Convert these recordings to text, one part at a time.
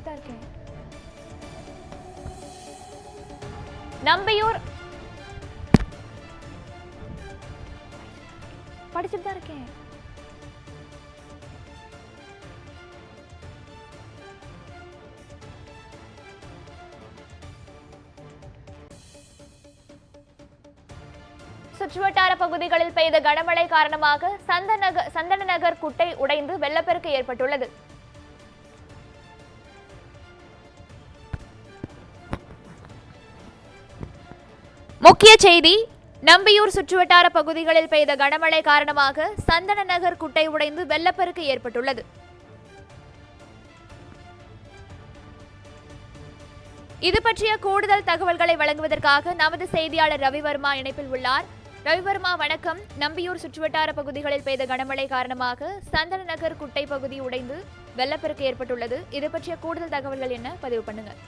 படிச்சுட்டு தான் இருக்கேன். நம்பியூர். படிச்சுட்டு தான் இருக்கேன். சுற்றுவட்டார பகுதிகளில் பெய்த கனமழை காரணமாக சந்தனகர் சந்தன நகர் குட்டை உடைந்து வெள்ளப்பெருக்கு ஏற்பட்டுள்ளது. முக்கிய செய்தி நம்பியூர் சுற்றுவட்டார பகுதிகளில் பெய்த கனமழை காரணமாக சந்தன நகர் குட்டை உடைந்து வெள்ளப்பெருக்கு ஏற்பட்டுள்ளது. இது பற்றிய கூடுதல் தகவல்களை வழங்குவதற்காக நமது செய்தியாளர் ரவிவர்மா இணைப்பில் உள்ளார். ரவிவர்மா வணக்கம். நம்பியூர் சுற்றுவட்டார பகுதிகளில் பெய்த கனமழை காரணமாக சந்தன நகர் குட்டை பகுதி உடைந்து வெள்ளப்பெருக்கு ஏற்பட்டுள்ளது. இது பற்றிய கூடுதல் தகவல்கள் என்ன? பதிவு பண்ணுங்கள்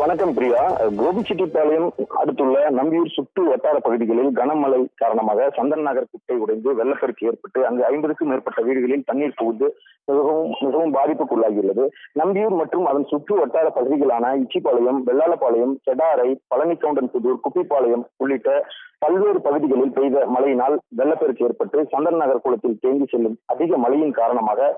வணக்கம் பிரியா. கோபிச்செட்டிப்பாளையம் அடுத்துள்ள நம்பியூர் சுற்று வட்டார பகுதிகளில் கனமழை காரணமாக சந்தன் நகர் குட்டை உடைந்து வெள்ளப்பெருக்கு ஏற்பட்டு அங்கு ஐம்பதுக்கும் மேற்பட்ட வீடுகளில் தண்ணீர் புகுந்து மிகவும் மிகவும் பாதிப்புக்குள்ளாகியுள்ளது. நம்பியூர் மற்றும் அதன் சுற்று வட்டார பகுதிகளான இச்சிப்பாளையம் வெள்ளாளப்பாளையம் செடாரை பழனிக்கவுண்டன் புதூர் குப்பிப்பாளையம் உள்ளிட்ட பல்வேறு பகுதிகளில் பெய்த மழையினால் வெள்ளப்பெருக்கு ஏற்பட்டு சந்தன் நகர் குளத்தில் தேங்கி செல்லும் அதிக மழையின் காரணமாக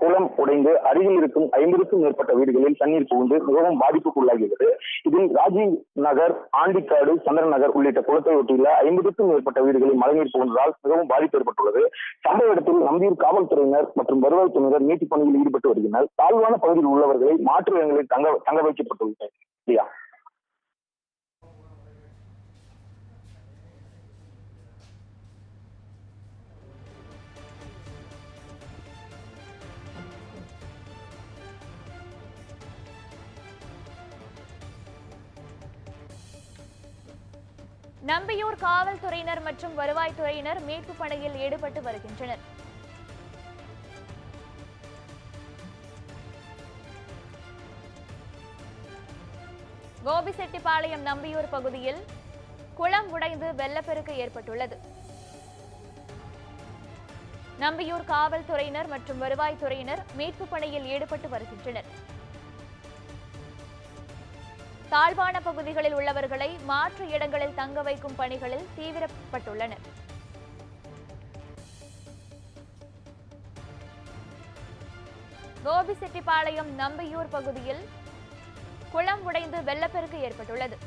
குளம் உடைந்து அருகில் இருக்கும் ஐம்பதுக்கும் மேற்பட்ட வீடுகளில் தண்ணீர் புகுந்து மிகவும் பாதிப்புக்குள்ளாகியுள்ளது. இதில் ராஜீவ் நகர் ஆண்டிக்காடு சந்திரன் நகர் உள்ளிட்ட குளத்தை ஒட்டியுள்ள ஐம்பதுக்கும் மேற்பட்ட வீடுகளில் மழைநீர் புகுந்ததால் மிகவும் பாதிப்பு ஏற்பட்டுள்ளது. சம்பவ இடத்தில் நம்பியூர் காவல்துறையினர் மற்றும் வருவாய்த்துறையினர் மீட்புப் பணியில் ஈடுபட்டு வருகின்றனர். தாழ்வான பகுதியில் உள்ளவர்களை மாற்று இடங்களில் தங்க தங்க வைக்கப்பட்டுள்ளனர். நம்பியூர் காவல்துறையினர் மற்றும் வருவாய்த்துறையினர் மீட்பு பணியில் ஈடுபட்டு வருகின்றனர். கோபிசெட்டிப்பாளையம் நம்பியூர் பகுதியில் குளம் உடைந்து வெள்ளப்பெருக்கு ஏற்பட்டுள்ளது. நம்பியூர் காவல்துறையினர் மற்றும் வருவாய்த்துறையினர் மீட்பு பணியில் ஈடுபட்டு வருகின்றனர். தாழ்வான பகுதிகளில் உள்ளவர்களை மாற்று இடங்களில் தங்க வைக்கும் பணிகளில் தீவிரப்பட்டுள்ளனர். கோபிசெட்டிப்பாளையம் நம்பியூர் பகுதியில் குளம் உடைந்து வெள்ளப்பெருக்கு ஏற்பட்டுள்ளது.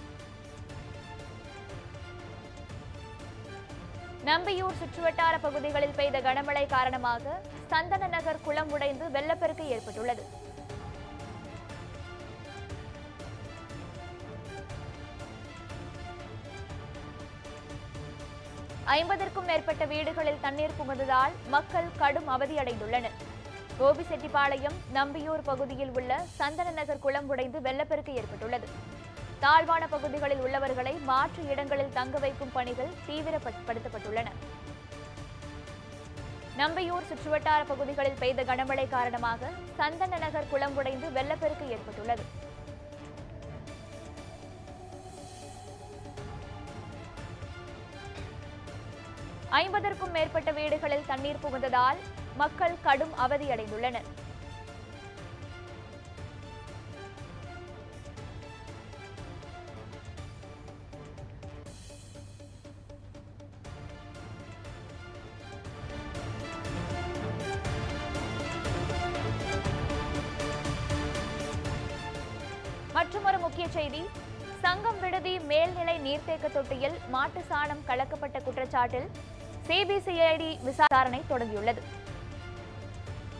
நம்பியூர் சுற்றுவட்டார பகுதிகளில் பெய்த கனமழை காரணமாக சந்தன நகர் குளம் உடைந்து வெள்ளப்பெருக்கு ஏற்பட்டுள்ளது. ஐம்பதற்கும் மேற்பட்ட வீடுகளில் தண்ணீர் புகுந்ததால் மக்கள் கடும் அவதியடைந்துள்ளனர். கோபிசெட்டிப்பாளையம் நம்பியூர் பகுதியில் உள்ள சந்தன நகர் குளம் உடைந்து வெள்ளப்பெருக்கு ஏற்பட்டுள்ளது. தாழ்வான பகுதிகளில் உள்ளவர்களை மாற்று இடங்களில் தங்க வைக்கும் பணிகள் தீவிரப்படுத்தப்பட்டுள்ளன. நம்பியூர் சுற்றுவட்டார பகுதிகளில் பெய்த கனமழை காரணமாக சந்தன நகர் குளம் உடைந்து வெள்ளப்பெருக்கு ஏற்பட்டுள்ளது. ஐம்பதற்கும் மேற்பட்ட வீடுகளில் தண்ணீர் புகுந்ததால் மக்கள் கடும் அவதியடைந்துள்ளனர். மற்றொரு முக்கிய செய்தி சங்கம் விடுதி மேல்நிலை நீர்த்தேக்க தொட்டியில் மாட்டு சாணம் கலக்கப்பட்ட குற்றச்சாட்டில் சிபிசிஐடி விசாரணை தொடங்கியுள்ளது.